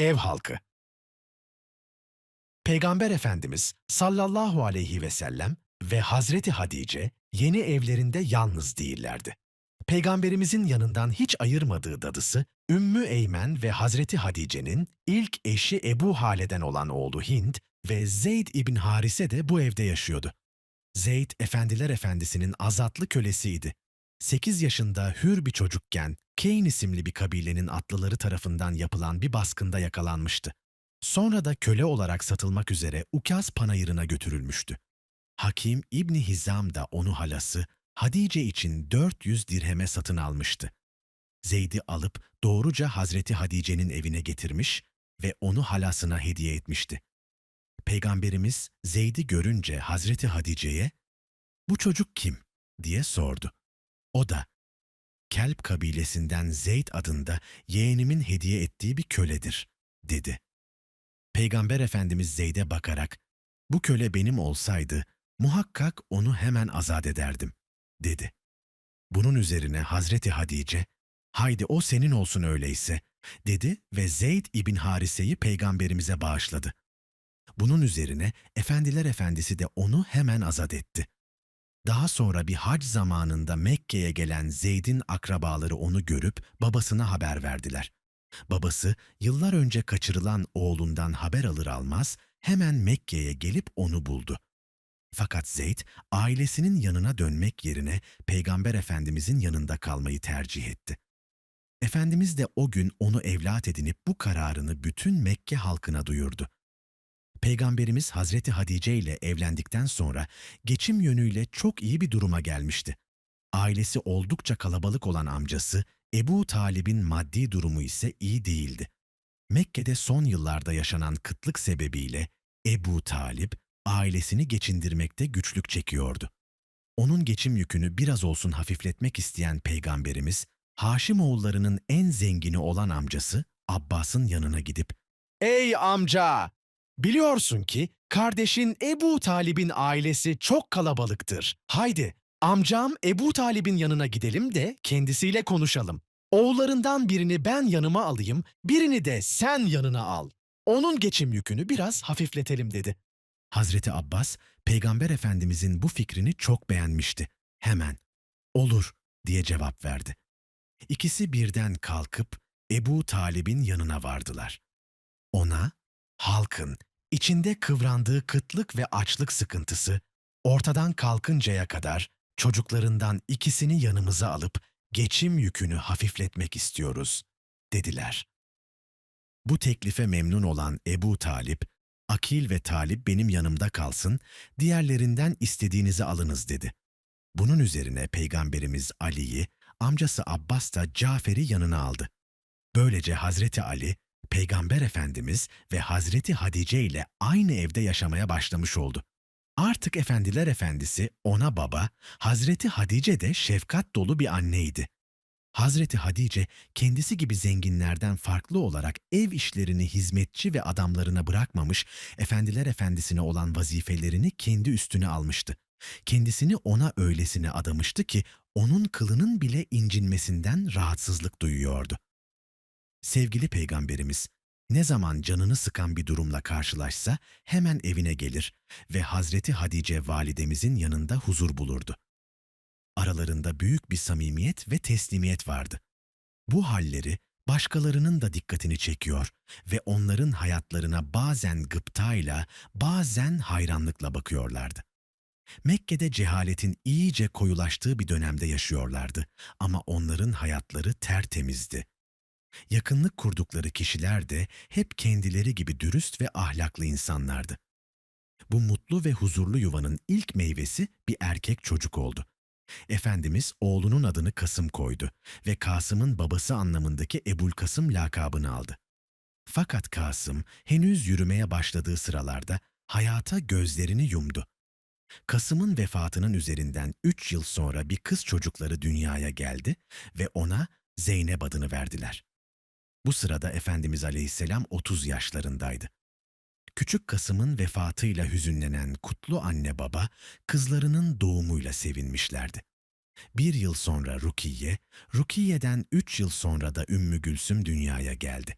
Ev halkı Peygamber Efendimiz sallallahu aleyhi ve sellem ve Hazreti Hadice yeni evlerinde yalnız değillerdi. Peygamberimizin yanından hiç ayırmadığı dadısı Ümmü Eymen ve Hazreti Hadice'nin ilk eşi Ebu Hale'den olan oğlu Hind ve Zeyd ibn Harise de bu evde yaşıyordu. Zeyd Efendiler Efendisi'nin azatlı kölesiydi. 8 yaşında hür bir çocukken Keyn isimli bir kabilenin atlıları tarafından yapılan bir baskında yakalanmıştı. Sonra da köle olarak satılmak üzere Ukaz panayırına götürülmüştü. Hakim İbni Hizam da onu halası Hadice için 400 dirheme satın almıştı. Zeyd'i alıp doğruca Hazreti Hadice'nin evine getirmiş ve onu halasına hediye etmişti. Peygamberimiz Zeyd'i görünce Hazreti Hadice'ye "Bu çocuk kim?" diye sordu. O da Kelp kabilesinden Zeyd adında yeğenimin hediye ettiği bir köledir, dedi. Peygamber Efendimiz Zeyd'e bakarak, bu köle benim olsaydı muhakkak onu hemen azat ederdim, dedi. Bunun üzerine Hazreti Hadice, haydi o senin olsun öyleyse, dedi ve Zeyd İbn Harise'yi peygamberimize bağışladı. Bunun üzerine Efendiler Efendisi de onu hemen azat etti. Daha sonra bir hac zamanında Mekke'ye gelen Zeyd'in akrabaları onu görüp babasına haber verdiler. Babası yıllar önce kaçırılan oğlundan haber alır almaz hemen Mekke'ye gelip onu buldu. Fakat Zeyd ailesinin yanına dönmek yerine Peygamber Efendimizin yanında kalmayı tercih etti. Efendimiz de o gün onu evlat edinip bu kararını bütün Mekke halkına duyurdu. Peygamberimiz Hazreti Hadice ile evlendikten sonra geçim yönüyle çok iyi bir duruma gelmişti. Ailesi oldukça kalabalık olan amcası Ebu Talib'in maddi durumu ise iyi değildi. Mekke'de son yıllarda yaşanan kıtlık sebebiyle Ebu Talib ailesini geçindirmekte güçlük çekiyordu. Onun geçim yükünü biraz olsun hafifletmek isteyen peygamberimiz, Haşimoğullarının en zengini olan amcası Abbas'ın yanına gidip "Ey amca, biliyorsun ki kardeşin Ebu Talib'in ailesi çok kalabalıktır. Haydi amcam Ebu Talib'in yanına gidelim de kendisiyle konuşalım. Oğullarından birini ben yanıma alayım, birini de sen yanına al. Onun geçim yükünü biraz hafifletelim dedi. Hazreti Abbas, Peygamber Efendimizin bu fikrini çok beğenmişti. Hemen, olur diye cevap verdi. İkisi birden kalkıp Ebu Talib'in yanına vardılar. Ona, halkın içinde kıvrandığı kıtlık ve açlık sıkıntısı ortadan kalkıncaya kadar çocuklarından ikisini yanımıza alıp geçim yükünü hafifletmek istiyoruz, dediler. Bu teklife memnun olan Ebu Talip, Akil ve Talip benim yanımda kalsın, diğerlerinden istediğinizi alınız dedi. Bunun üzerine Peygamberimiz Ali'yi, amcası Abbas da Cafer'i yanına aldı. Böylece Hazreti Ali, Peygamber Efendimiz ve Hazreti Hadice ile aynı evde yaşamaya başlamış oldu. Artık Efendiler Efendisi ona baba, Hazreti Hadice de şefkat dolu bir anneydi. Hazreti Hadice kendisi gibi zenginlerden farklı olarak ev işlerini hizmetçi ve adamlarına bırakmamış, Efendiler Efendisi'ne olan vazifelerini kendi üstüne almıştı. Kendisini ona öylesine adamıştı ki onun kılının bile incinmesinden rahatsızlık duyuyordu. Sevgili Peygamberimiz, ne zaman canını sıkan bir durumla karşılaşsa hemen evine gelir ve Hazreti Hadice validemizin yanında huzur bulurdu. Aralarında büyük bir samimiyet ve teslimiyet vardı. Bu halleri başkalarının da dikkatini çekiyor ve onların hayatlarına bazen gıptayla, bazen hayranlıkla bakıyorlardı. Mekke'de cehaletin iyice koyulaştığı bir dönemde yaşıyorlardı ama onların hayatları tertemizdi. Yakınlık kurdukları kişiler de hep kendileri gibi dürüst ve ahlaklı insanlardı. Bu mutlu ve huzurlu yuvanın ilk meyvesi bir erkek çocuk oldu. Efendimiz oğlunun adını Kasım koydu ve Kasım'ın babası anlamındaki Ebul Kasım lakabını aldı. Fakat Kasım henüz yürümeye başladığı sıralarda hayata gözlerini yumdu. Kasım'ın vefatının üzerinden üç yıl sonra bir kız çocukları dünyaya geldi ve ona Zeynep adını verdiler. Bu sırada Efendimiz Aleyhisselam 30 yaşlarındaydı. Küçük Kasım'ın vefatıyla hüzünlenen kutlu anne baba kızlarının doğumuyla sevinmişlerdi. Bir yıl sonra Rukiye, Rukiye'den üç yıl sonra da Ümmü Gülsüm dünyaya geldi.